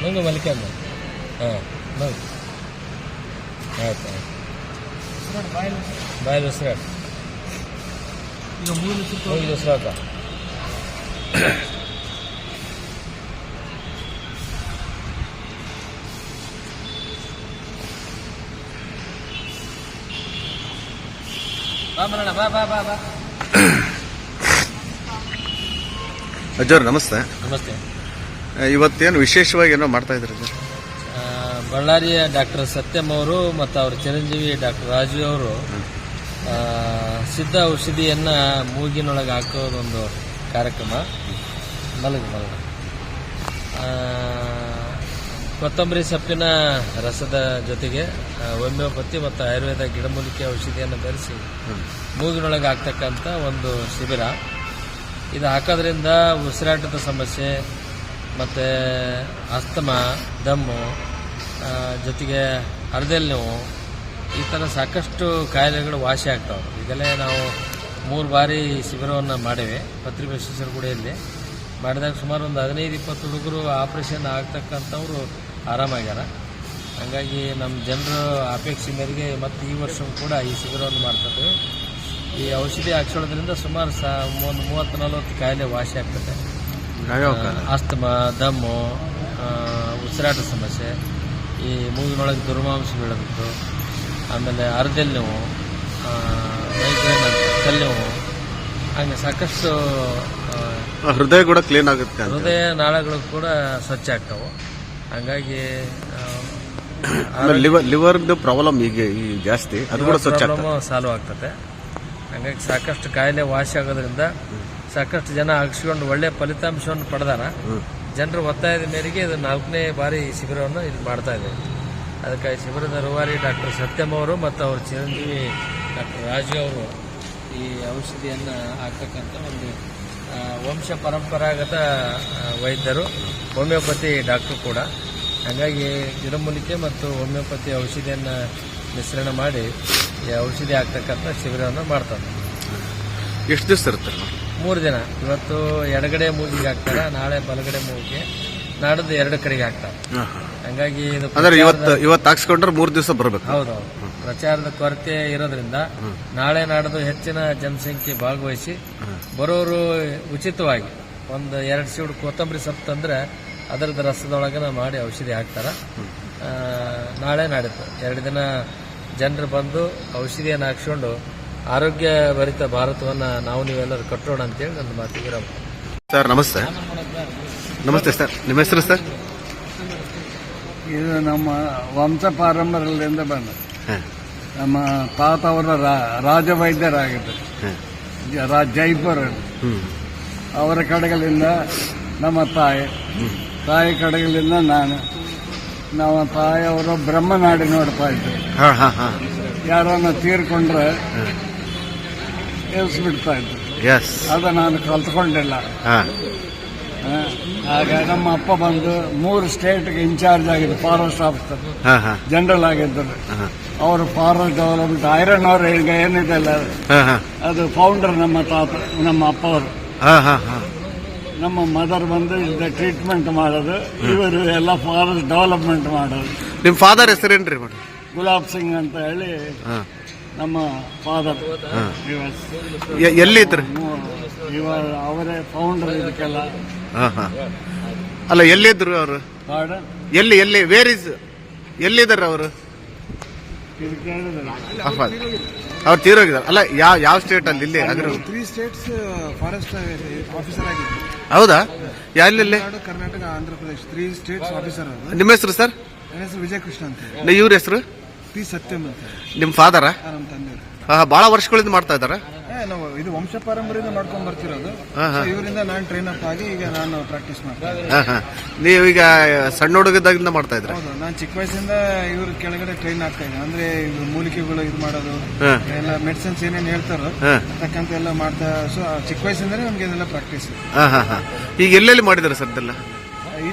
Nunggu, nunggu. Nunggu balikan. ಹಾಂ ನunggu. ಆಯ್ತು ಆಯ್ತು ಬಾಯಲ್ಲಿ ಉಸಿರಾಟ ಈಗ ಮೂರು ಸುತ್ತು ಮೂಗಿಗೆ ಉಸಿರಾಟ ಬಾ ಬರೋಣ ಬಾ ಬಾ ಬಾ ಬಾ ಅಜ್ಜವ್ರ ನಮಸ್ತೆ ನಮಸ್ತೆ ಇವತ್ತೇನು ವಿಶೇಷವಾಗಿ ಏನೋ ಮಾಡ್ತಾ ಇದ್ರಿ ಸರ್? ಬಳ್ಳಾರಿಯ ಡಾಕ್ಟರ್ ಸತ್ಯಂ ಅವರು ಮತ್ತು ಅವರ ಚಿರಂಜೀವಿ ಡಾಕ್ಟರ್ ರಾಜು ಅವರು ಸಿದ್ಧ ಔಷಧಿಯನ್ನು ಮೂಗಿನೊಳಗೆ ಹಾಕೋದೊಂದು ಕಾರ್ಯಕ್ರಮ. ಮಲಗ ಮಲಗ. ಕೊತ್ತಂಬರಿ ಸೊಪ್ಪಿನ ರಸದ ಜೊತೆಗೆ ಹೋಮಿಯೋಪತಿ ಮತ್ತು ಆಯುರ್ವೇದ ಗಿಡಮೂಲಿಕೆ ಔಷಧಿಯನ್ನು ಬೆರೆಸಿ ಮೂಗಿನೊಳಗೆ ಹಾಕ್ತಕ್ಕಂಥ ಒಂದು ಶಿಬಿರ. ಇದು ಹಾಕೋದ್ರಿಂದ ಉಸಿರಾಟದ ಸಮಸ್ಯೆ ಮತ್ತು ಅಸ್ತಮ, ದಮ್ಮು ಜೊತೆಗೆ ಹರದೆಲ್ ನೋವು, ಈ ಥರ ಸಾಕಷ್ಟು ಕಾಯಿಲೆಗಳು ವಾಸಿ ಆಗ್ತಾವೆ. ಈಗಲೇ ನಾವು ಮೂರು ಬಾರಿ ಶಿಬಿರವನ್ನು ಮಾಡಿವೆ ಕೂಡ ಗುಡಿಯಲ್ಲಿ. ಮಾಡಿದಾಗ ಸುಮಾರು ಒಂದು ಹದಿನೈದು, ಇಪ್ಪತ್ತು ಹುಡುಗರು ಆಪ್ರೇಷನ್ ಆಗ್ತಕ್ಕಂಥವ್ರು ಆರಾಮಾಗ್ಯಾರ. ಹಾಗಾಗಿ ನಮ್ಮ ಜನರ ಅಪೇಕ್ಷೆ ಮೇರೆಗೆ ಮತ್ತು ಈ ವರ್ಷ ಕೂಡ ಈ ಶಿಬಿರವನ್ನು ಮಾಡ್ತದೆ. ಈ ಔಷಧಿ ಹಾಕ್ಸೋದ್ರಿಂದ ಸುಮಾರು ಸಾ, ಒಂದು ಮೂವತ್ತು ನಲವತ್ತು ಕಾಯಿಲೆ ವಾಸಿ ಆಗ್ತದೆ. ಅಸ್ತಮ ದಮ್ಮು ಉಸಿರಾಟ ಸಮಸ್ಯೆ ಈ ಮೂಗಿನೊಳಗೆ ದುರ್ಮಾಂಸ ಬೀಳೋದು ಆಮೇಲೆ ಅರ್ಧಲ್ ನೋವು ಮೈಗ್ರೇನ್ ಅಂತ ತಲೆನೋವು ಹಂಗೆ ಸಾಕಷ್ಟು ಹೃದಯ ಕೂಡ ಕ್ಲೀನ್ ಆಗುತ್ತೆ ಹೃದಯ ನಾಳಗಳು ಕೂಡ ಸ್ವಚ್ಛ ಆಗ್ತಾವೆ. ಹಂಗಾಗಿ ಲಿವರ್ ಲಿವರ್ದು ಪ್ರಾಬ್ಲಮ್ ಈಗ ಈ ಜಾಸ್ತಿ ಅದು ಕೂಡ ಸ್ವಚ್ಛ ಸಾಲ್ವ್ ಆಗ್ತದೆ. ಹಂಗಾಗಿ ಸಾಕಷ್ಟು ಕಾಯಿಲೆ ವಾಸಿ ಆಗೋದ್ರಿಂದ ಸಾಕಷ್ಟು ಜನ ಹಾಕ್ಸ್ಕೊಂಡು ಒಳ್ಳೆ ಫಲಿತಾಂಶವನ್ನು ಪಡೆದಾರ. ಜನರು ಒತ್ತಾಯದ ಮೇರೆಗೆ ಇದು ನಾಲ್ಕನೇ ಬಾರಿ ಶಿಬಿರವನ್ನು ಇಲ್ಲಿ ಮಾಡ್ತಾ ಇದೆ. ಅದಕ್ಕೆ ಶಿಬಿರದ ರೂವಾರಿ ಡಾಕ್ಟರ್ ಸತ್ಯಮ್ ಅವರು ಮತ್ತು ಅವ್ರ ಚಿರಂಜೀವಿ ಡಾಕ್ಟರ್ ರಾಜು ಅವರು ಈ ಔಷಧಿಯನ್ನು ಹಾಕ್ತಕ್ಕಂಥ ಒಂದು ವಂಶ ಪರಂಪರಾಗತ ವೈದ್ಯರು ಹೋಮಿಯೋಪತಿ ಡಾಕ್ಟರ್ ಕೂಡ. ಹಾಗಾಗಿ ಗಿಡಮೂಲಿಕೆ ಮತ್ತು ಹೋಮಿಯೋಪತಿ ಔಷಧಿಯನ್ನು ಮಿಶ್ರಣ ಮಾಡಿ ಈ ಔಷಧಿ ಹಾಕ್ತಕ್ಕಂಥ ಶಿಬಿರವನ್ನು ಮಾಡ್ತಾರೆ. ಎಷ್ಟು ದಿವಸ ಇರ್ತಾರೆ ಮೂರು ದಿನ. ಇವತ್ತು ಎಡಗಡೆ ಮೂಗಿಗೆ ಹಾಕ್ತಾರೆ ನಾಳೆ ಬಲಗಡೆ ಮೂಗಿಗೆ. ನಾಡದ್ದು ಎರಡು ಕಡೆಗೆ ಹಾಕ್ತಾರೆ. ಹಂಗಾಗಿ ಇದು ಅಂದ್ರೆ ಇವತ್ತು ಇವತ್ತು ಹಾಕ್ಸ್ಕೊಂಡ್ರೆ ಮೂರು ದಿವಸ ಬರ್ಬೇಕು. ಹೌದೌದು ಪ್ರಚಾರದ ಕೊರತೆ ಇರೋದ್ರಿಂದ ನಾಳೆ ನಾಡದು ಹೆಚ್ಚಿನ ಜನಸಂಖ್ಯೆ ಭಾಗವಹಿಸಿ ಬರೋರು ಉಚಿತವಾಗಿ ಒಂದು ಎರಡು ಸೀಡ್ ಕೊತ್ತಂಬರಿ ಸೊಪ್ಪು ತಂದ್ರೆ ಅದರದ ರಸದೊಳಗನ ಮಾಡಿ ಔಷಧಿ ಹಾಕ್ತಾರೆ. ನಾಳೆ ನಾಡಿದ್ದು. ಎರಡು ದಿನ ಜನರು ಬಂದು ಔಷಧಿಯನ್ನು ಹಾಕ್ಸ್ಕೊಂಡು ಆರೋಗ್ಯ ಭರಿತ ಭಾರತವನ್ನ ನಾವು ನೀವೆಲ್ಲರೂ ಕಟ್ಟೋಣ ಅಂತೇಳಿ ನನ್ನ ಮಾತು. ಸರ್ ನಮಸ್ತೆ. ನಮಸ್ತೆ ಸರ್. ನಿಮ್ಮ ಹೆಸರು ಸರ್? ಇದು ನಮ್ಮ ವಂಶ ಪಾರಂಪರ್ಯದಿಂದ ಬಂದ ನಮ್ಮ ತಾತ ಅವರ ರಾಜ ವೈದ್ಯರಾಗಿದ್ದರು ಜೈಪುರ. ಹ್ಞೂ ಅವರ ಕಡೆಗಳಿಂದ ನಮ್ಮ ತಾಯಿ. ತಾಯಿ ಕಡೆಗಳಿಂದ ನಾನು. ನಮ್ಮ ತಾಯಿಯವರು ಬ್ರಹ್ಮನಾಡಿ ನೋಡ್ತಾ ಇದ್ದೆ ಹಾಂ ಹಾಂ ಯಾರನ್ನ ತೀರ್ಕೊಂಡ್ರೆ ಎಸ್ ಅದು ನಾನು ಕಲ್ತ್ಕೊಂಡಿಲ್ಲ. ಹಾಂ. ಹ, ಆಗ ನಮ್ಮ ಅಪ್ಪ ಬಂದು ಮೂರು ಸ್ಟೇಟ್ಗೆ ಇನ್ಚಾರ್ಜ್ ಆಗಿದ್ದು ಫಾರೆಸ್ಟ್ ಆಫೀಸರ್ ಹಾಂ ಹಾಂ. ಜನರಲ್ ಆಗಿದ್ದರು ಅವರು ಫಾರೆಸ್ಟ್ ಡೆವಲಪ್ಮೆಂಟ್ ಐರನ್ ಅವ್ರ ಈಗ ಏನಿದೆ ಅಲ್ಲ ಹಾಂ ಹಾಂ. ಅದು ಫೌಂಡರ್ ನಮ್ಮ ತಾತ ನಮ್ಮ ಅಪ್ಪ ಅವರು ಹಾಂ ಹಾಂ ಹಾಂ. ನಮ್ಮ ಮದರ್ ಬಂದು ಇದು ಟ್ರೀಟ್ಮೆಂಟ್ ಮಾಡೋದು ಇವರು ಎಲ್ಲ ಫಾರೆಸ್ಟ್ ಡೆವಲಪ್ಮೆಂಟ್ ಮಾಡೋದು. ನಿಮ್ಮ ಫಾದರ್ ಹೆಸರೇನ್ರಿ ಮೇಡಮ್? ಗುಲಾಬ್ ಸಿಂಗ್ ಅಂತ ಹೇಳಿ. ಹಾಂ. ನಮ್ಮ ಫಾದರ್ ಎಲ್ಲಿದ್ರು ಎಲ್ಲಿ ಇದ್ರಿ? ಇವಾಗ ಅವರೇ ಫೌಂಡರ್ ಇದಕ್ಕೆಲ್ಲ. ಹಾಂ ಹಾಂ. ಅಲ್ಲ ಎಲ್ಲಿದ್ರು ಅವರು? ಎಲ್ಲಿ ಎಲ್ಲಿ ವೇರ್ ಇಸ್ ಎಲ್ಲಿದ್ದಾರೆ ಅವರು? ಅವ್ರು ತೀರೋಗಿದ್ದಾರೆ. ಅಲ್ಲ ಯಾವ ಯಾವ ಸ್ಟೇಟ್ ಅಲ್ಲಿ? ಇಲ್ಲಿ ಅಗ್ರ ತ್ರೀ ಸ್ಟೇಟ್ಸ್ ಫಾರೆಸ್ಟ್ ಆಫೀಸರ್ ಆಗಿದ್ದು ಹೌದಾ? ಎಲ್ಲಿ Karnataka Andhra Pradesh. Three states officer ಅವರು. ನಿಮ್ಮ ಹೆಸರು ಸರ್? ನನ್ನ ಹೆಸರು ವಿಜಯ ಕೃಷ್ಣ ಅಂತ ಇವ್ರ ಹೆಸರು? ಪಿ ಸತ್ಯಂ ಅಂತ. ನಿಮ್ಮ ಫಾದರ ಆ, ನಮ್ಮ ತಂದೆ. ಬಹಳ ವರ್ಷಗಳಿಂದ ಮಾಡ್ತಾ ಇದಾರೆ ಏ, ನಾವು ಇದು ವಂಶ ಪಾರಂಪರ್ಯದಿಂದ ಮಾಡ್ಕೊಂಡ್ ಬರ್ತಿರೋದು. ಇವರಿಂದ ನಾನು ಟ್ರೈನ್ ಅಪ್ ಆಗಿ ಈಗ ನಾನು ಪ್ರಾಕ್ಟೀಸ್ ಮಾಡ್ತೀನಿ ಹಾ ಹಾ. ನೀವೀಗ ಸಣ್ಣ ಹುಡುಗದಾಗಿಂದ ಮಾಡ್ತಾ ಇದ್ರೆ ಹೌದು ನಾನು ಚಿಕ್ಕ ವಯಸ್ಸಿಂದ ಇವ್ರ ಕೆಳಗಡೆ ಟ್ರೈನ್ ಆಗ್ತಾ ಇದ್ದೆ ಅಂದ್ರೆ ಇವ್ರು ಮೂಲಿಕೆಗಳು ಇದು ಮಾಡೋದು ಹಾ. ಎಲ್ಲ ಮೆಡಿಸಿನ್ಸ್ ಏನೇನು ಹೇಳ್ತಾರೋ ತಕ್ಕಂತೆಲ್ಲ ತಕ್ಕಂತೆ ಎಲ್ಲ ಮಾಡ್ತಾ ಸೊ ಚಿಕ್ಕ ವಯಸ್ಸಿಂದನೇ ನಮ್ಗೆ ಇದೆಲ್ಲ ಪ್ರಾಕ್ಟೀಸ್ ಹಾ ಹಾ ಹಾ. ಈಗ ಎಲ್ಲೆಲ್ಲಿ ಮಾಡಿದಾರೆ ಸರ್ ಇದೆಲ್ಲ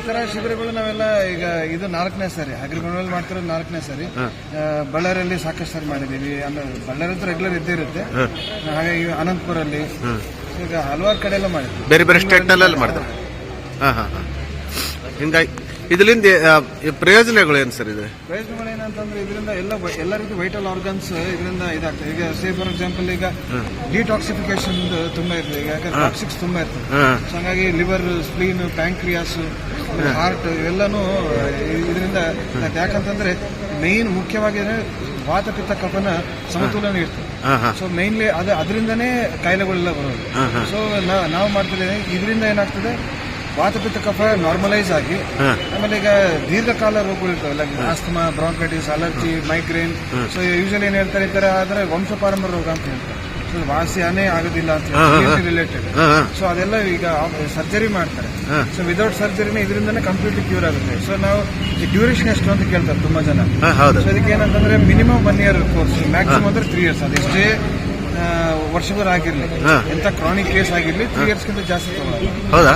ತರ ಶಿಬಿರಗಳು ನಾವೆಲ್ಲ ಈಗ ಇದು ನಾಲ್ಕನೇ ಸರಿ ಅಗ್ರಿಗೊಂಡಲ್ಲಿ ಮಾಡ್ತಿರೋದು ನಾಲ್ಕನೇ ಸರಿ. ಬಳ್ಳಾರಿಯಲ್ಲಿ ಸಾಕಷ್ಟು ಸರಿ ಮಾಡಿದೀವಿ ಆಮೇಲೆ ಬಳ್ಳಾರಿ ಅಂತೂ ರೆಗ್ಯುಲರ್ ಇದ್ದೇ ಇರುತ್ತೆ. ಹಾಗೆ ಈ ಅನಂತಪುರಲ್ಲಿ ಈಗ ಹಲವಾರು ಕಡೆ ಎಲ್ಲ ಮಾಡಿದ್ವಿ ಬೇರೆ ಬೇರೆ ಸ್ಟೇಟ್ ಮಾಡಿದ್ರು. ಹಾ ಹಾ ಹಾ. ಹಿಂಗಾಗಿ ಇದರಿಂದ ಏನು ಸರ್ ಇದೆ? ಪ್ರಯೋಜನಗಳು ಏನಂತಂದ್ರೆ ಇದರಿಂದ ಎಲ್ಲ ಎಲ್ಲ ರೀತಿ ವೈಟಲ್ ಆರ್ಗನ್ಸ್ ಇದರಿಂದ ಇದಾಗ್ತದೆ. ಈಗ ಸೇ ಫಾರ್ ಎಕ್ಸಾಂಪಲ್ ಈಗ ಡಿಟಾಕ್ಸಿಫಿಕೇಶನ್ ತುಂಬಾ ಇರ್ತದೆ. ಈಗ ಯಾಕಂದ್ರೆ ಟಾಕ್ಸಿಕ್ಸ್ ತುಂಬಾ ಇರ್ತದೆ. ಹಂಗಾಗಿ ಲಿವರ್ ಸ್ಪ್ಲೀನ್ ಪ್ಯಾಂಕ್ರಿಯಾಸ್ ಹಾರ್ಟ್ ಇವೆಲ್ಲನೂ ಇದರಿಂದ ಯಾಕಂತಂದ್ರೆ ಮೇನ್ ಮುಖ್ಯವಾಗಿ ಅಂದ್ರೆ ವಾತ ಪಿತ್ತ ಕಫನ ಸಮತೋಲನ ಇರ್ತದೆ. ಸೊ ಮೇನ್ಲಿ ಅದ ಅದರಿಂದನೇ ಕಾಯಿಲೆಗಳೆಲ್ಲ ಬರೋದು. ಸೊ ನಾವು ಮಾಡ್ತಿದ್ದೇವೆ ಇದರಿಂದ ಏನಾಗ್ತದೆ? ವಾತಪಿತ್ತ ಕಫ ನಾರ್ಮಲೈಸ್ ಆಗಿ ಆಮೇಲೆ ಈಗ ದೀರ್ಘಕಾಲ ರೋಗಗಳು like asthma bronchitis allergy migraine so usually ಏನ್ ಹೇಳ್ತಾರೆ ಈ ತರ ಆದ್ರೆ ವಂಶ ಪಾರಂಪರ್ಯ ರೋಗ ಅಂತ ಹೇಳ್ತಾರೆ. ಸೊ ವಾಸಿಯಾನೇ ಆಗೋದಿಲ್ಲ ಅಂತ ರಿಲೇಟೆಡ್ ಸೊ ಅದೆಲ್ಲ ಈಗ ಸರ್ಜರಿ ಮಾಡ್ತಾರೆ. ಸೊ ವಿದೌಟ್ ಸರ್ಜರಿನೇ ಇದರಿಂದನೇ ಕಂಪ್ಲೀಟ್ಲಿ ಕ್ಯೂರ್ ಆಗುತ್ತೆ. ಸೊ ನಾವು ಡ್ಯೂರೇಷನ್ ಎಷ್ಟು ಅಂತ ಕೇಳ್ತಾರೆ ತುಂಬಾ ಜನ. ಸೊ ಇದಕ್ಕೆ ಏನಂತಂದ್ರೆ minimum one year course maximum ಅಂದ್ರೆ ತ್ರೀ ಇಯರ್ಸ್ ಅದೆಷ್ಟೇ ವರ್ಷಗಳಾಗಿರ್ಲಿ ಆಗಿರ್ಲಿ. ಎಂತ ಕ್ರಾನಿಕ್ ಕೇಸ್ ಆಗಿರ್ಲಿ ತ್ರೀ ಇಯರ್ಸ್ಗಿಂತ ಜಾಸ್ತಿ ಹೌದಾ?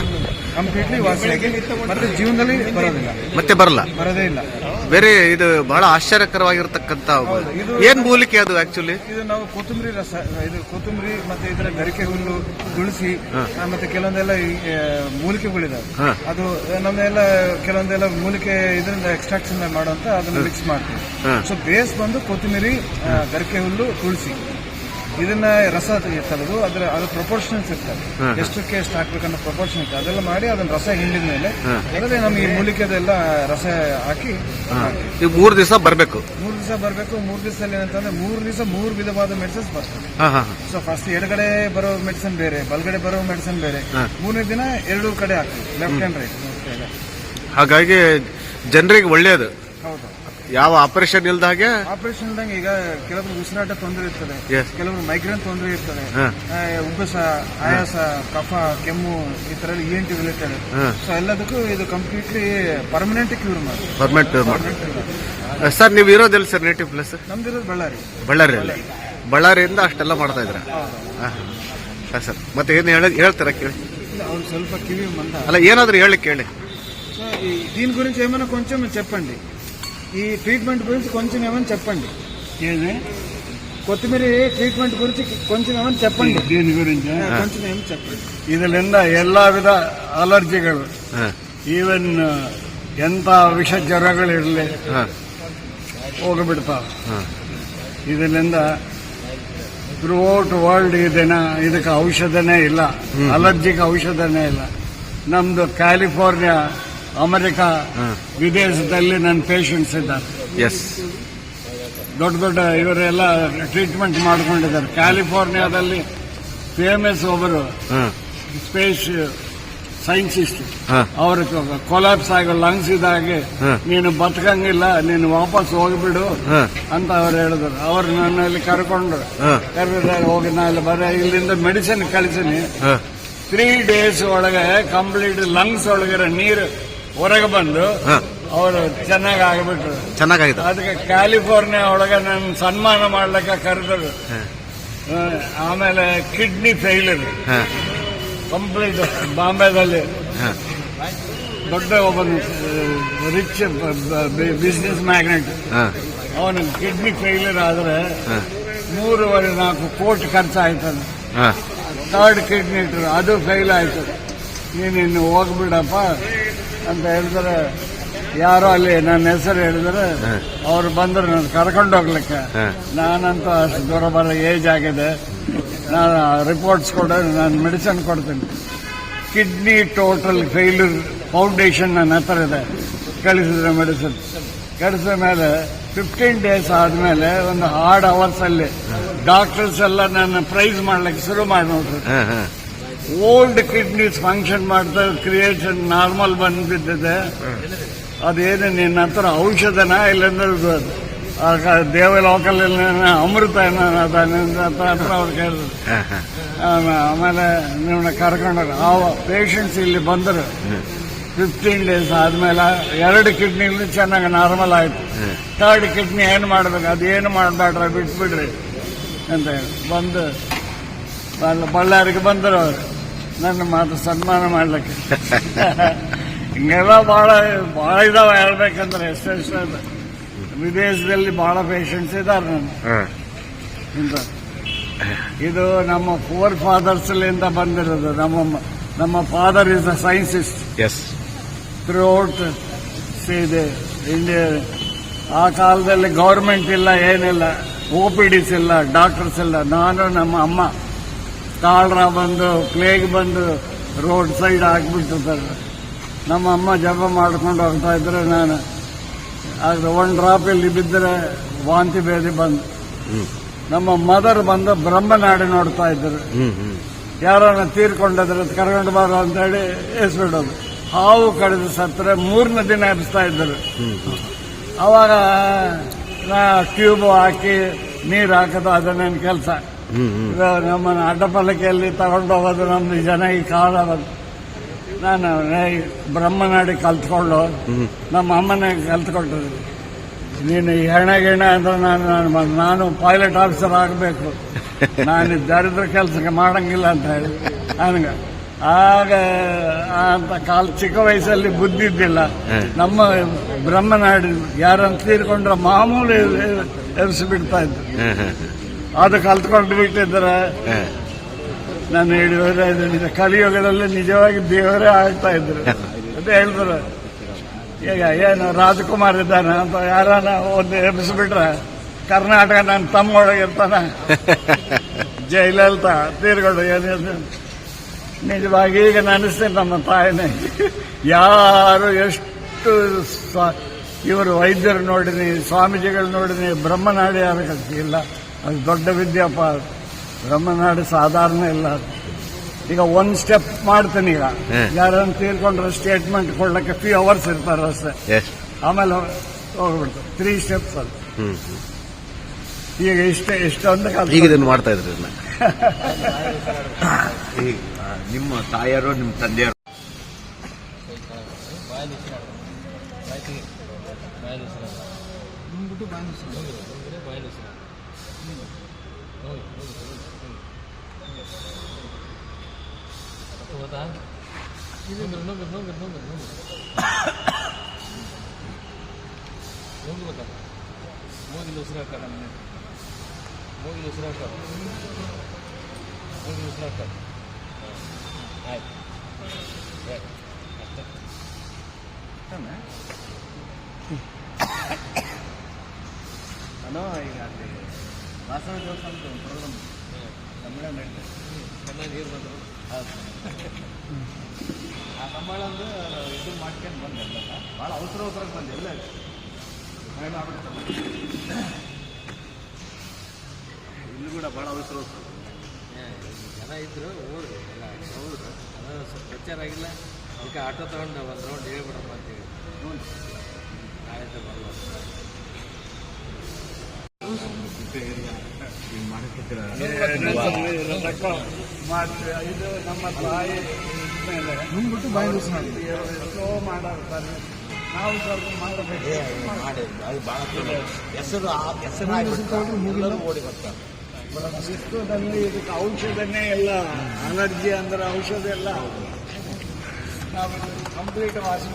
ಕಂಪ್ಲೀಟ್ಲಿ ವಾಸಿಯಾಗಿ ಮತ್ತೆ ಜೀವನದಲ್ಲಿ ಬರೋದಿಲ್ಲ. ಮತ್ತೆ ಬರಲ್ಲ. ಬರೋದೇ ಇಲ್ಲ. ಬೇರೆ ಇದು ಬಹಳ ಆಶ್ಚರ್ಯಕರವಾಗಿರ್ತಕ್ಕಂತ ಏನ್ ಮೂಲಿಕೆ ಅದು ಆಕ್ಚುಲಿ ಇದು ನಾವು ಕೊತ್ತಂಬರಿ ರಸ ಇದು ಕೊತ್ತಂಬರಿ ಮತ್ತೆ ಇದರ ಗರಿಕೆ ಹುಲ್ಲು ತುಳಸಿ ಮತ್ತೆ ಕೆಲವೊಂದೆಲ್ಲ ಮೂಲಿಕೆಗಳಿದಾವೆ. ಅದು ನಮ್ದೆಲ್ಲ ಕೆಲವೊಂದೆಲ್ಲ ಮೂಲಿಕೆ ಇದರಿಂದ ಎಕ್ಸ್ಟ್ರಾಕ್ಷನ್ ಮಾಡುವಂತ ಅದನ್ನ ಮಿಕ್ಸ್ ಮಾಡ್ತೀವಿ. ಸೊ ಬೇಸ್ ಬಂದು ಕೊತ್ತಂಬರಿ ಗರಿಕೆ ಹುಲ್ಲು ತುಳಸಿ. ಇದನ್ನ ರಸ ತೆಗೆದು ಅದರ ಅದ್ರ ಪ್ರೊಪೋರ್ಷನ್ಸ್ ಇರ್ತದೆ. ಎಷ್ಟಕ್ಕೆ ಎಷ್ಟು ಹಾಕ್ಬೇಕನ್ನೋ ಪ್ರೊಪೋರ್ಷನ್ ಇರ್ತದೆ. ಅದೆಲ್ಲ ಮಾಡಿ ಅದನ್ನ ರಸ ಹಿಂಡಿದ ಮೇಲೆ ಅಲ್ಲದೆ ನಮ್ಗೆ ಈ ಮೂಲಿಕೆದೆಲ್ಲ ರಸ ಹಾಕಿ ಮೂರು ಈಗ ಮೂರ್ ದಿವಸ ಬರಬೇಕು. ಮೂರು ದಿವಸ ಬರಬೇಕು. ಮೂರು ದಿವಸದಲ್ಲಿ ಏನಂತಂದ್ರೆ ಮೂರು ದಿವಸ ಮೂರು ವಿಧವಾದ ಮೆಡಿಸಿನ್ಸ್ ಬರ್ತದೆ. ಸೊ ಫಸ್ಟ್ ಎಡಗಡೆ ಬರೋ ಮೆಡಿಸಿನ್ ಬೇರೆ ಬಲಗಡೆ ಬರೋ ಮೆಡಿಸಿನ್ ಬೇರೆ. ಮೂರನೇ ದಿನ ಎರಡು ಕಡೆ ಹಾಕ್ತೀವಿ. ಲೆಫ್ಟ್ ಹ್ಯಾಂಡ್ ರೈಟ್ ಹಾಗಾಗಿ ಜನರಿಗೆ ಒಳ್ಳೇದು. ಹೌದು. ಯಾವ ಆಪರೇಷನ್ ಇಲ್ದಾಗೆ ಆಪರೇಷನ್ ಇಲ್ದಂಗೆ ಈಗ ಕೆಲವರು ಉಸಿರಾಟ ತೊಂದರೆ ಇರ್ತದೆ. ಕೆಲವರು ಮೈಗ್ರೇನ್ ತೊಂದರೆ ಇರ್ತದೆ. ಉಬ್ಬಸ ಆಯಾಸ ಕಫ ಕೆಮ್ಮು ಈ ತರ ಇ ಎನ್ ಸೊ ಎಲ್ಲದಕ್ಕೂ ಇದು ಕಂಪ್ಲೀಟ್ಲಿ ಪರ್ಮನೆಂಟ್ ಕ್ಯೂರ್ ಮಾಡಿ. ಪರ್ಮನೆಂಟ್ ಮಾಡಿ. ಸರ್ ನೀವು ಇರೋದಿಲ್ಲ ಸರ್ ನೇಟಿವ್ ಪ್ಲೇಸ್ ನಮ್ದಿರೋದು ಬಳ್ಳಾರಿ. ಬಳ್ಳಾರಿಯಲ್ಲಿ. ಬಳ್ಳಾರಿಯಿಂದ ಅಷ್ಟೆಲ್ಲ ಮಾಡ್ತಾ ಇದ್ರ ಸರ್. ಮತ್ತೆ ಏನು ಹೇಳ ಹೇಳ್ತಾರ ಕೇಳಿ? ಸ್ವಲ್ಪ ಕಿವಿ ಮಂದ ಅಲ್ಲ ಏನಾದ್ರೂ ಹೇಳಿ ಕೇಳಿ. ದೀನ್ ಗುರಿ దీని గురించి ಚೆಪ್ಪಂಡಿ. ఈ ట్రీట్మెంట్ గురించి కొంచెం ఏమైనా చెప్పండి ಏನೇ కొత్తిమీర ట్రీట్మెంట్ గురించి కొంచెం ఏమైనా చెప్పండి దీని గురించి కొంచెం ఏమైనా చెప్పండి ಇದರಿಂದ ಎಲ್ಲಾ ವಿಧ ಅಲರ್ಜಿಗಳು ಹಾಂ ಈವನ್ ಎಂತ ವಿಷ ಜ್ವರಗಳಿರಲಿ ಹಾಂ ಹೋಗಿಬಿಡ್ತಾವ ಹಾಂ ಇದರಿಂದ ಥ್ರೂಔಟ್ ವರ್ಲ್ಡ್ ಇದನ್ನ ಇದಕ್ಕೆ ಔಷಧನೇ ಇಲ್ಲ ಅಲರ್ಜಿಗೆ ಔಷಧನೇ ಇಲ್ಲ ನಮ್ದು ಕ್ಯಾಲಿಫೋರ್ನಿಯಾ ಅಮೆರಿಕ ವಿದೇಶದಲ್ಲಿ ನನ್ನ ಪೇಷಂಟ್ಸ್ ಇದ್ದಾರೆ. ಎಸ್ ದೊಡ್ಡ ದೊಡ್ಡ ಇವರೆಲ್ಲ ಟ್ರೀಟ್ಮೆಂಟ್ ಮಾಡ್ಕೊಂಡಿದ್ದಾರೆ. ಕ್ಯಾಲಿಫೋರ್ನಿಯಾದಲ್ಲಿ ಫೇಮಸ್ ಒಬ್ಬರು ಸ್ಪೇಸ್ ಸೈನ್ಸಿಸ್ಟ್ ಅವರು ಕೊಲಾಪ್ಸ್ ಆಗೋ ಲಂಗ್ಸ್ ಇದಾಗೆ ನೀನು ಬತ್ಕಂಗಿಲ್ಲ ನೀನು ವಾಪಸ್ ಹೋಗ್ಬಿಡು ಅಂತ ಅವ್ರು ಹೇಳಿದ್ರು. ಅವ್ರು ನನ್ನಲ್ಲಿ ಕರ್ಕೊಂಡ್ರು ಹ. ಹೋಗಿ ಹೋಗಿ ಇಲ್ಲಿ ಬರ ಇಲ್ಲಿಂದ ಮೆಡಿಸಿನ್ ಕಳಿಸಿನಿ. ತ್ರೀ ಡೇಸ್ ಒಳಗೆ ಕಂಪ್ಲೀಟ್ ಲಂಗ್ಸ್ ಒಳಗಿರೋ ನೀರು ಹೊರಗೆ ಬಂದು ಹಾಂ. ಅವರು ಚೆನ್ನಾಗಿ ಆಗ್ಬಿಟ್ರು. ಚೆನ್ನಾಗಾಗಿದೆ ಅದಕ್ಕೆ ಕ್ಯಾಲಿಫೋರ್ನಿಯಾ ಒಳಗೆ ನನ್ನ ಸನ್ಮಾನ ಮಾಡ್ಲಿಕ್ಕೆ ಕರೆದರು. ಆಮೇಲೆ ಕಿಡ್ನಿ ಫೇಲ್ಯೂರ್. ಹಾಂ. ಕಂಪ್ಲೀಟ್ ಬಾಂಬೆದಲ್ಲಿ. ಹಾಂ. ದೊಡ್ಡ ಒಬ್ಬ ರಿಚ್ ಬಿಸ್ನೆಸ್ ಮ್ಯಾಗ್ನೆಟ್. ಹಾಂ. ಅವನು ಕಿಡ್ನಿ ಫೇಲ್ಯೂರ್ ಆದರೆ ಹಾಂ. ಮೂರುವರೆ ನಾಲ್ಕು ಕೋಟಿ ಖರ್ಚಾಯ್ತದೆ ಹಾಂ. ಥರ್ಡ್ ಕಿಡ್ನಿ ಇಟ್ಟರು. ಅದು ಫೇಲ್ ಆಯ್ತು. ನೀನು ಇನ್ನು ಹೋಗ್ಬಿಡಪ್ಪ. ಅಂತ ಹೇಳಿದ್ರೆ ಯಾರೋ ಅಲ್ಲಿ ನನ್ನ ಹೆಸರು ಹೇಳಿದ್ರೆ ಅವ್ರು ಬಂದ್ರು ನನ್ನ ಕರ್ಕೊಂಡು ಹೋಗ್ಲಿಕ್ಕೆ. ನಾನಂತೂ ಅಷ್ಟು ದೂರ ಬರೋ ಏಜ್ ಆಗಿದೆ. ನಾನು ರಿಪೋರ್ಟ್ಸ್ ಕೊಡ ನಾನು ಮೆಡಿಸಿನ್ ಕೊಡ್ತೀನಿ. ಕಿಡ್ನಿ ಟೋಟಲ್ ಫೇಲ್ಯೂರ್ ಫೌಂಡೇಶನ್ ನನ್ನ ಹತ್ರ ಇದೆ. ಕಳಿಸಿದ್ರೆ ಮೆಡಿಸಿನ್ ಕಳಿಸಿದ ಮೇಲೆ ಫಿಫ್ಟೀನ್ ಡೇಸ್ ಆದ್ಮೇಲೆ ಒಂದು ಹಾರ್ಡ್ ಅವರ್ಸ್ ಅಲ್ಲಿ ಡಾಕ್ಟರ್ಸ್ ಎಲ್ಲ ನನ್ನ ಪ್ರೈಸ್ ಮಾಡ್ಲಿಕ್ಕೆ ಶುರು ಮಾಡಿ ಹಾಂ. ಓಲ್ಡ್ ಕಿಡ್ನೀಸ್ ಫಂಕ್ಷನ್ ಮಾಡ್ತಾ ಕ್ರಿಯೇಷನ್ ನಾರ್ಮಲ್ ಬಂದ್ಬಿಟ್ಟಿದೆ. ಅದೇನು ನಿನ್ನ ಹತ್ರ ಔಷಧನ ಇಲ್ಲಂದ್ರೆ ದೇವ ದೇವಲೋಕಲ್ಲಿ ಅಮೃತ ಹತ್ರ ಅವ್ರು ಕೇಳಿದ್ರು ಆಮೇಲೆ ನಿಮ್ಮನ್ನ ಕರ್ಕೊಂಡೋಗಿ ಆ ಪೇಷಂಟ್ಸ್ ಇಲ್ಲಿ ಬಂದರು. ಫಿಫ್ಟೀನ್ ಡೇಸ್ ಆದ್ಮೇಲೆ ಎರಡು ಕಿಡ್ನಿಗಳು ಚೆನ್ನಾಗಿ ನಾರ್ಮಲ್ ಆಯ್ತು. ಥರ್ಡ್ ಕಿಡ್ನಿ ಏನು ಮಾಡ್ಬೇಕು? ಅದೇನು ಮಾಡಬೇಡ್ರ ಬಿಟ್ಬಿಡ್ರಿ. ಅಂತ ಹೇಳಿ. ಬಂದು ಬಳ್ಳ- ಬಳ್ಳಾರಿಗೆ ಬಂದರು ಅವರು. ನನ್ನ ಮಾತು ಸನ್ಮಾನ ಮಾಡ್ಲಿಕ್ಕೆ. ಹಿಂಗೆಲ್ಲ ಭಾಳ ಭಾಳ ಇದಾವೆ ಹೇಳ್ಬೇಕಂದ್ರೆ ಎಷ್ಟೆಷ್ಟು. ವಿದೇಶದಲ್ಲಿ ಭಾಳ ಪೇಷಂಟ್ಸ್ ಇದ್ದಾರೆ ನಾನು. ಇಂಥ. ಇದು ನಮ್ಮ ಫೋರ್ ಫಾದರ್ಸ್ಲಿಂದ ಬಂದಿರೋದು. ನಮ್ಮ ನಮ್ಮ father is a scientist yes through out India ಆ ಕಾಲದಲ್ಲಿ ಗೌರ್ಮೆಂಟ್ ಇಲ್ಲ ಏನಿಲ್ಲ. ಒ ಪಿ ಡಿಸ್ ಇಲ್ಲ ಡಾಕ್ಟರ್ಸ್ ಇಲ್ಲ. ನಾನು ನಮ್ಮ ಅಮ್ಮ ಕಾಲ್ರ ಬಂದು ಪ್ಲೇಗ್ ಬಂದು ರೋಡ್ ಸೈಡ್ ಹಾಕ್ಬಿಟ್ಟಿರ್ತಾರೆ ನಮ್ಮ ಅಮ್ಮ ಜಪ ಮಾಡ್ಕೊಂಡು ಹೋಗ್ತಾ ಇದ್ರೆ ನಾನು ಆಗ ಒನ್ ಡ್ರಾಪ್ ಇಲ್ಲಿ ಬಿದ್ದರೆ ವಾಂತಿ ಬೇದಿ ಬಂದು. ನಮ್ಮ ಮದರ್ ಬಂದು ಬ್ರಹ್ಮನಾಡಿ ನೋಡ್ತಾ ಇದ್ರು. ಯಾರನ್ನ ತೀರ್ಕೊಂಡಿದ್ರೆ ಕರ್ಕೊಂಡು ಬಾರ ಅಂತ ಹೇಳಿ ಎಸ್ಬಿಡೋದು. ಹಾವು ಕಡಿದು ಸತ್ತರೆ ಮೂರನೇ ದಿನ ಎಬ್ಸ್ತಾ ಇದ್ದರು ಅವಾಗ ನಾ ಟ್ಯೂಬ್ ಹಾಕಿ ನೀರು ಹಾಕೋದು ಅದನ್ನೇನು ನನ್ನ ಕೆಲಸ. ನಮ್ಮನ್ನು ಅಡ್ಡಪಲ್ಲಕ್ಕಿಯಲ್ಲಿ ತಗೊಂಡು ಹೋಗೋದು ನಮ್ದು ಜನ ಈ ಕಾಲ ನಾನು ಬ್ರಹ್ಮನಾಡಿ ಕಲ್ತ್ಕೊಂಡು ನಮ್ಮ ಅಮ್ಮನೇ ಕಲ್ತ್ಕೊಟ್ಟಿದ್ದೆ ನೀನು ಈ ಹೆಣ ಗಿಣ ಅಂದ್ರೆ ನಾನು ನಾನು ನಾನು ಪೈಲಟ್ ಆಫೀಸರ್ ಆಗಬೇಕು. ನಾನು ದರಿದ್ರ ಕೆಲಸ ಮಾಡಂಗಿಲ್ಲ ಅಂತ ಹೇಳಿ. ನನಗೆ. ಆಗ ಅಂತ ಕಾಲ ಚಿಕ್ಕ ವಯಸ್ಸಲ್ಲಿ ಬುದ್ಧಿ ಇದ್ದಿಲ್ಲ. ನಮ್ಮ ಬ್ರಹ್ಮನಾಡಿ ಯಾರನ್ನು ತೀರ್ಕೊಂಡ್ರೆ ಮಾಮೂಲಿ ಎಬ್ಸಿಬಿಡ್ತಾ ಬಿಡ್ತಾ ಹಾ, ಅದು ಕಲ್ತ್ಕೊಂಡು ಬಿಟ್ಟಿದ್ರೆ ನಾನು ಹೇಳಿದ್ರೆ ನಿಜ ಕಲಿಯುಗದಲ್ಲಿ ನಿಜವಾಗಿ ದೇವರೇ ಆಗ್ತಾ ಇದ್ರು. ಅಂತ ಹೇಳಿದ್ರು ಈಗ ಏನು ರಾಜಕುಮಾರ್ ಇದ್ದಾನೆ ಅಂತ ಯಾರನ್ನ ಒಂದು ಎಬ್ಬಿಸ್ಬಿಟ್ರೆ ಕರ್ನಾಟಕ ನನ್ನ ತಮ್ಮೊಳಗಿರ್ತಾನ ಜಯಲಲಿತಾ ತೀರ್ಕೊಂಡು ಏನಿದೆ ನಿಜವಾಗಿ ಈಗ ನೆನೆಸ್ತೀನಿ ನಮ್ಮ ತಾಯಿನೇ. ಯಾರು ಎಷ್ಟು ಇವರು ವೈದ್ಯರು ನೋಡಿನಿ ಸ್ವಾಮೀಜಿಗಳು ನೋಡಿನಿ ಬ್ರಹ್ಮನಾಡಿ ಯಾರು ಇಲ್ಲ. ಅದು ದೊಡ್ಡ ವಿದ್ಯಪ್ಪ ಬ್ರಹ್ಮನಾಡು ಸಾಧಾರಣ ಇಲ್ಲ ಈಗ ಒಂದ್ ಸ್ಟೆಪ್ ಮಾಡ್ತೇನೆ ಈಗ. ಯಾರನ್ನು ತೀರ್ಕೊಂಡ್ರೆ ಸ್ಟೇಟ್ಮೆಂಟ್ ಕೊಡ್ಲಿಕ್ಕೆ ಫ್ಯೂ ಅವರ್ಸ್ ಇರ್ತಾರೆ ಅಷ್ಟೇ. ಎಸ್ ಆಮೇಲೆ ಹೋಗ್ಬಿಡ್ತಾರೆ ತ್ರೀ ಸ್ಟೆಪ್ಸ್ ಅದು. ಈಗ ಇಷ್ಟೇ ಇಷ್ಟೊಂದು ಕಾಲ. ಈಗ ಇದನ್ನು ಮಾಡ್ತಾ ಇದ್ರಿ ಈಗ ನಿಮ್ಮ ತಾಯಿಯರು ನಿಮ್ಮ ತಂದೆಯರು. ಬಾಯಿ ನುಂಗ್ರು ನುಂಗ್ರು ನುಂಗ್ರು ನುಂಗ್ರು ನುಂಗ್ಬೇಕಲ್ಲ ಮೂಗಿಲಿ ಉಸಿರಾಕ ಮೂಗಿಲಿ ಉಸಿರಾಕ ಮೂಗಿಲಿ ಉಸಿರಾಕ ಆಯ್ತು ಅಷ್ಟೇ ಈಗ ಅಲ್ಲಿ ವಾಸವ ದೇವಸ್ಥಾನದ ಒಂದು ಪ್ರೋಗ್ರಾಮ್ ಕನ್ನಡ ನಡೀತದೆ ಚೆನ್ನಾಗಿ ನೀರು ಬಂದರು. ಆ ಸಂಬಳ ಒಂದು ಇದು ಮಾಡ್ಕೊಂಡು ಬಂದೆ ಎಲ್ಲ. ಭಾಳ ಅವಸರ ಅವಸರಕ್ಕೆ ಬಂದೆ ಎಲ್ಲ. ಇಲ್ಲಿ ಕೂಡ ಭಾಳ ಅವಸರ ಅವಸರ. ಜನ ಇದ್ರು ಹೋದ್ರು ಎಲ್ಲ. ಹೌದು. ಅದು ಸ್ವಲ್ಪ ಪ್ರಚಾರ ಆಗಿಲ್ಲ. ಅದಕ್ಕೆ ಆಟೋ ತಗೊಂಡು ಒಂದು ರೌಂಡ್ ಹೇಳ್ಬಿಡಪ್ಪ ಅಂತೇಳಿ. ಆಯ್ತು ಬರಲ್ಲ. ಇದು ನಮ್ಮ ತಾಯಿ ನಾವು ಮಾಡಿ ಅದು ಹೆಸರು ಓಡಿ ಬರ್ತಾರೆ ಇದಕ್ಕೆ ಔಷಧನೇ ಎಲ್ಲ ಅಲರ್ಜಿ ಅಂದ್ರೆ ಔಷಧ ಎಲ್ಲ ನಾವು ಕಂಪ್ಲೀಟ್ ವಾಸಿ